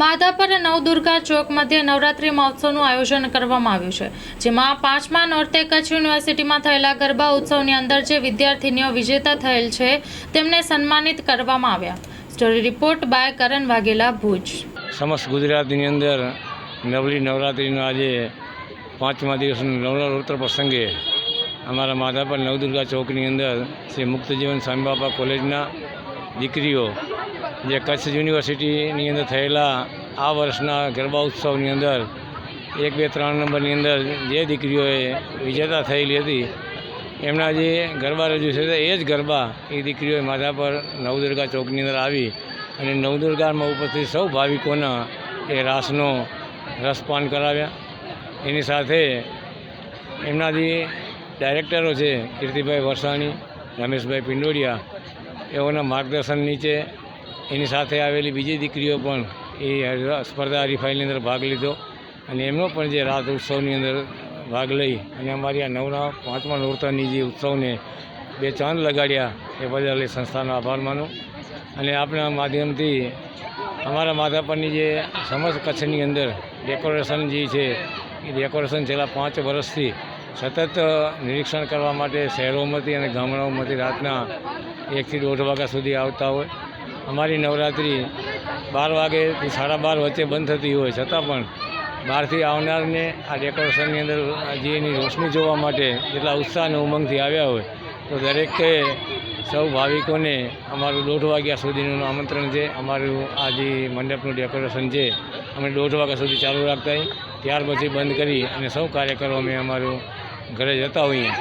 માધાપર નવદુર્ગા ચોક મધ્યે નવરાત્રિ મહોત્સવનું આયોજન કરવામાં આવ્યું છે, જેમાં પાંચમા નોર્તે કચ્છ યુનિવર્સિટીમાં થયેલા ગરબા ઉત્સવની અંદર જે વિદ્યાર્થીનીઓ વિજેતા થયેલ છે, તેમને સન્માનિત કરવામાં આવ્યા. Story report by Karan Vaghela Bhuj. સમસ્ત ગુજરાતની અંદર નવલી નવરાત્રિનો આજે પાંચમા દિવસનું નવરાત્ર પ્રસંગે અમારા માધાપર નવદુર્ગા ચોકની અંદર શ્રી મુક્તજીવન સ્વામી બાપા કોલેજના દીકરીઓ જે કચ્છ યુનિવર્સિટીની અંદર થયેલા આ વર્ષના ગરબા ઉત્સવની અંદર એક, બે, ત્રણ નંબરની અંદર જે દીકરીઓએ વિજેતા થયેલી હતી, એમના જે ગરબા રજૂ થયા એ જ ગરબા એ દીકરીઓએ માથા પર નવદુર્ગા ચોકની અંદર આવી અને નવદુર્ગામાં ઉપસ્થિત સૌ ભાવિકોના એ રાસનો રસપાન કરાવ્યા. એની સાથે એમના જે ડાયરેક્ટરો છે, કીર્તિભાઈ વરસાણી, રમેશભાઈ પિંડોડિયા, એઓના માર્ગદર્શન નીચે એની સાથે આવેલી બીજી દીકરીઓ પણ એ સ્પર્ધા હરીફાઈની અંદર ભાગ લીધો અને એમનો પણ જે રાત ઉત્સવની અંદર ભાગ લઈ અને અમારી આ નવના પાંચમા નોરતાની જે ઉત્સવને બે ચાંદ લગાડ્યા એ બદલ એ સંસ્થાનો આભાર માનું. અને આપણા માધ્યમથી અમારા માધાપરની જે સમસ્ત કચ્છની અંદર ડેકોરેશન જે છે, એ ડેકોરેશન છેલ્લા પાંચ વર્ષથી સતત નિરીક્ષણ કરવા માટે શહેરોમાંથી અને ગામડાઓમાંથી રાતના એકથી દોઢ વાગ્યા સુધી આવતા હોય. અમારી નવરાત્રિ બાર વાગેથી સાડા બાર વચ્ચે બંધ થતી હોય, છતાં પણ બહારથી આવનારને આ ડેકોરેશનની અંદર જે એની રોશની જોવા માટે જેટલા ઉત્સાહ અને ઉમંગથી આવ્યા હોય, તો દરેકે સૌ ભાવિકોને અમારું દોઢ વાગ્યા સુધીનું આમંત્રણ છે. અમારું આ જે મંડપનું ડેકોરેશન છે, અમે દોઢ વાગ્યા સુધી ચાલુ રાખતા ત્યાર પછી બંધ કરી અને સૌ કાર્યકરો અમે અમારું ઘરે જતા હોઈએ.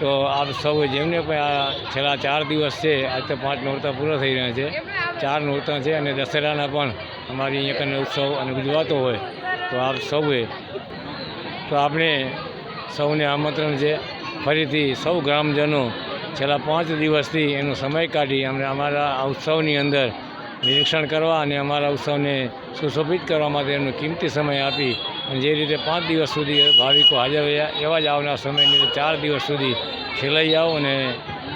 તો આપ સૌએ જેમને પણ આ છેલ્લા ચાર દિવસ છે, આજ તો પાંચ નોરતા પૂરા થઈ રહ્યા છે. ચાર નોરતા છે અને દશેરાના પણ અમારી અહીંયા કને ઉત્સવ અને ઉજવાતો હોય, તો આપ સૌએ, તો આપણે સૌને આમંત્રણ છે. ફરીથી સૌ ગ્રામજનો છેલ્લા પાંચ દિવસથી એનો સમય કાઢી અમને અમારા આ ઉત્સવની અંદર નિરીક્ષણ કરવા અને અમારા ઉત્સવને સુશોભિત કરવા માટે એમનો કિંમતી સમય આપી અને જે રીતે પાંચ દિવસ સુધી ભાવિકો હાજર રહ્યા, એવા જ આવનાર સમયની ચાર દિવસ સુધી ખેલાઈ આવો અને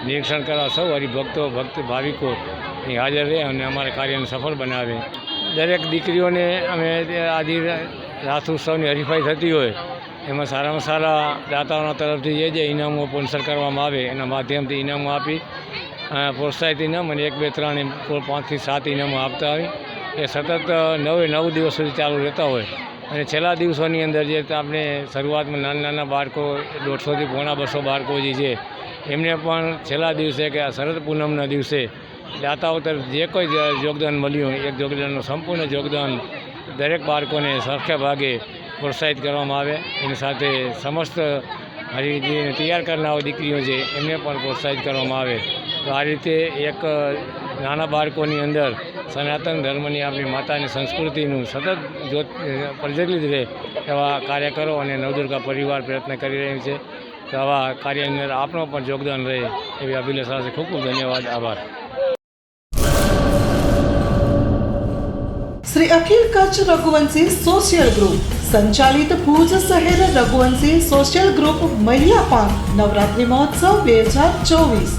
નિરીક્ષણ કરવા. સૌ હરિભક્તો, ભક્ત, ભાવિકો અહીં હાજર રહે અને અમારા કાર્યને સફળ બનાવે. દરેક દીકરીઓને અમે આજે રાસ ઉત્સવની હરીફાઈ થતી હોય, એમાં સારામાં સારા દાતાઓના તરફથી જે જે ઇનામો સ્પોન્સર કરવામાં આવે, એના માધ્યમથી ઇનામો આપી પ્રોત્સાહિત ઇનામ અને એક, બે, ત્રણ પાંચથી સાત ઇનામો આપતા હોય. એ સતત નવે, નવ દિવસ સુધી ચાલુ રહેતા હોય. અને છેલ્લા દિવસોની અંદર જે આપણે શરૂઆતમાં નાના નાના બાળકો, દોઢસોથી પોણા બસો બાળકો જે છે, એમને પણ છેલ્લા દિવસે કે આ શરદ પૂનમના દિવસે દાતાઓ તરફ જે કોઈ યોગદાન મળ્યું એક યોગદાનનું સંપૂર્ણ યોગદાન દરેક બાળકોને સરખે ભાગે પ્રોત્સાહિત કરવામાં આવે. એની સાથે સમસ્ત હરી જે તૈયાર કરનાર દીકરીઓ છે, એમને પણ પ્રોત્સાહિત કરવામાં આવે. તો આ રીતે એક નાના બાળકોની અંદર સનાતન ધર્મની આપણી માતાની સંસ્કૃતિનું સતત જો પ્રજલિત રહે એવા કાર્યકરો અને નવદુર્ગા પરિવાર પ્રયત્ન કરી રહ્યું છે. તો આવા કાર્યની અંદર આપણો પણ યોગદાન રહે એવી અભિલાષા છે ખૂબ ખૂબ ધન્યવાદ. આભાર. શ્રી અખિલ કચ્છ રઘુવંશી સોશિયલ ગ્રુપ સંચાલિત ભુજ શહેર રઘુવંશી સોશિયલ ગ્રુપ મહિલા નવરાત્રિ મહોત્સવ બે હજાર ચોવીસ.